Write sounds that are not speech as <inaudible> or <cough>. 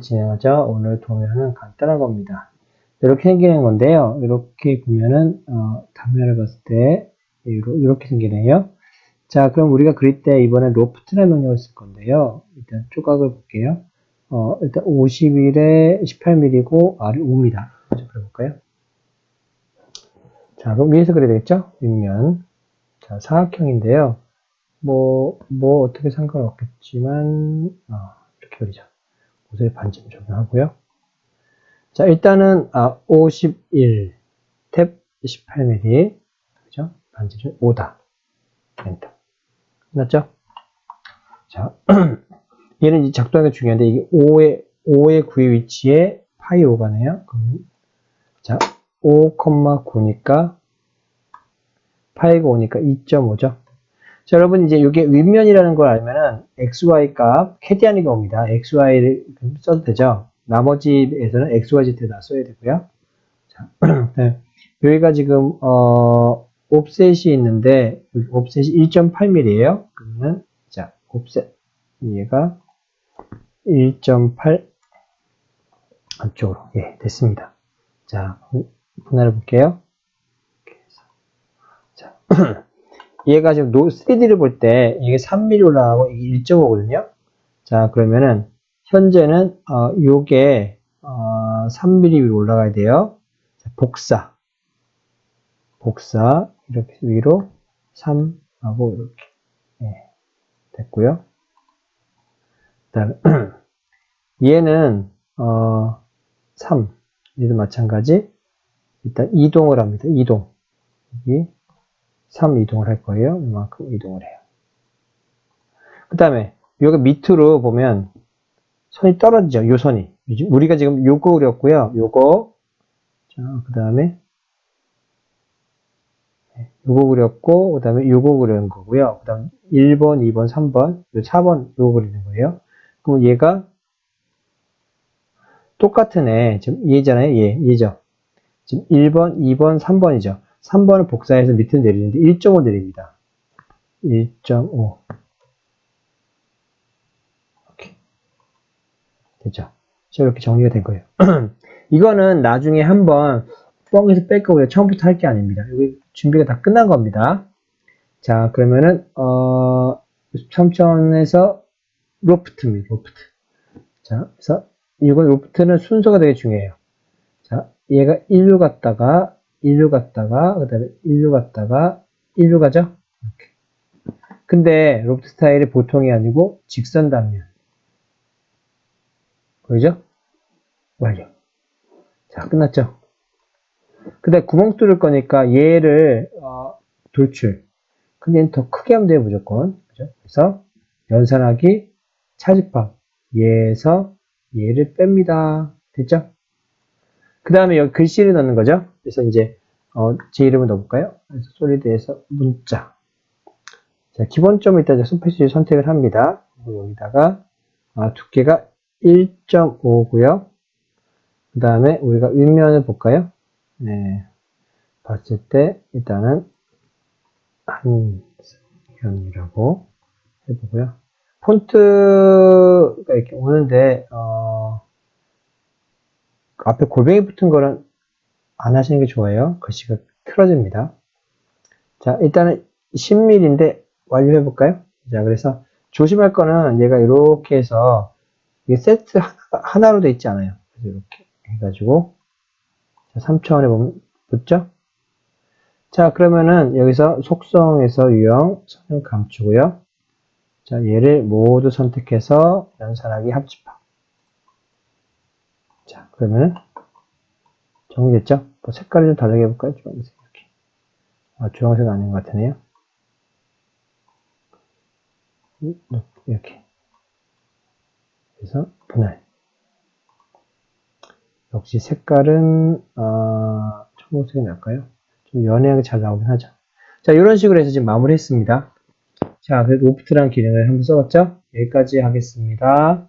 진행하죠. 오늘 도면은 간단한 겁니다. 이렇게 생기는 건데요. 이렇게 보면은 어, 단면을 봤을 때 이렇게 생기네요. 자, 그럼 우리가 그릴 때 이번에 로프트라는 명령을 쓸 건데요. 일단 조각을 볼게요. 어, 일단 51에 18mm고 R이 5입니다. 먼저 그려볼까요? 자, 그럼 위에서 그려야 되겠죠? 윗면. 자, 사각형인데요. 뭐, 뭐, 어떻게 상관없겠지만, 어, 이렇게 그리죠. 옷에 반쯤 적용하고요. 자, 일단은, 아, 51, 탭 18mm. 그죠? 반지를 5다. 엔터. 끝났죠? 자, <clears throat> 얘는 이제 작동하기가 중요한데, 이게 5의, 5의 9의 위치에 파이 5가네요. 그럼, 자, 5,9니까, 파이가 5니까 2.5죠. 자, 여러분, 이제 이게 윗면이라는 걸 알면은, xy 값, 캐디안이가 옵니다. xy를 써도 되죠. 나머지에서는 xyz를 다 써야 되고요. 자, <clears throat> 네. 여기가 지금, 어, 옵셋이 있는데, 옵셋이 1.8mm예요 그러면, 자, 옵셋. 얘가 1.8 안쪽으로, 예, 됐습니다. 자, 분할해 볼게요. 자, <clears throat> 얘가 지금 노 3D를 볼 때 이게 3mm 올라가고 이게 1.5거든요. 자, 그러면은 현재는 어, 요게 어, 3mm 위로 올라가야 돼요. 자, 복사. 복사 이렇게 위로 3하고 이렇게 예, 됐고요. <clears throat> 얘는 어, 3 얘도 마찬가지 일단 이동을 합니다. 이동 여기 3 이동을 할 거예요. 이만큼 이동을 해요. 그 다음에 여기 밑으로 보면 선이 떨어지죠. 요 선이. 우리가 지금 요거 그렸고요. 요거 자, 그 다음에 요거 그렸고 그 다음에 요거 그리는 거고요. 그 다음 1번, 2번, 3번, 4번 요거 그리는 거예요. 그럼 얘가 똑같은 애, 지금 얘잖아요. 얘, 얘죠. 지금 1번, 2번, 3번이죠. 3번을 복사해서 밑으로 내리는데 1.5 내립니다. 1.5 이렇게 됐죠? 자, 이렇게 정리가 된 거예요. <clears throat> 이거는 나중에 한번 뻥에서 뺄 거고요. 처음부터 할 게 아닙니다. 여기 준비가 다 끝난 겁니다. 자, 그러면은 어 3차원에서 로프트입니다. 로프트. 자, 그래서 이건 로프트는 순서가 되게 중요해요. 자, 얘가 1류 갔다가 1류 갔다가 그 다음에 1류 갔다가 1류 가죠? 이렇게. 근데 로프트 스타일이 보통이 아니고 직선 단면. 보이죠? 완료. 자, 끝났죠? 그 다음에 구멍 뚫을 거니까 얘를 어, 돌출. 근데 얘는 더 크게 하면 돼요, 무조건. 그죠? 그래서 연산하기 차집합. 얘에서 얘를 뺍니다. 됐죠? 그 다음에 여기 글씨를 넣는 거죠. 그래서 이제 어, 제 이름을 넣어볼까요? 그래서 솔리드에서 문자. 자, 기본점을 일단 스페이스 선택을 합니다. 여기다가 아, 두께가 1.5고요. 그 다음에 우리가 윗면을 볼까요? 네, 봤을 때 일단은 한현이라고 해보고요. 폰트가 이렇게 오는데 어, 앞에 골뱅이 붙은 거는 안 하시는 게 좋아요. 글씨가 틀어집니다. 자, 일단은 10mm인데 완료해 볼까요? 자, 그래서 조심할 거는 얘가 이렇게 해서 이게 세트 <laughs> 하나 로 돼 있지 않아요. 그래서 이렇게 해가지고 자, 3차원에 보면 붙죠? 자, 그러면은 여기서 속성에서 유형 성형 감추고요. 자, 얘를 모두 선택해서 연산하기 합집합. 자, 그러면은 정리됐죠? 뭐 색깔을 좀 다르게 해볼까요? 주황색 이렇게. 아, 주황색 아닌 것 같으네요. 이렇게. 그래서 분할. 역시 색깔은 어, 청록색이 날까요? 좀 연해하게 잘 나오긴 하죠. 자, 이런 식으로 해서 지금 마무리했습니다. 자, 그래도 오프트란 기능을 한번 써봤죠? 여기까지 하겠습니다.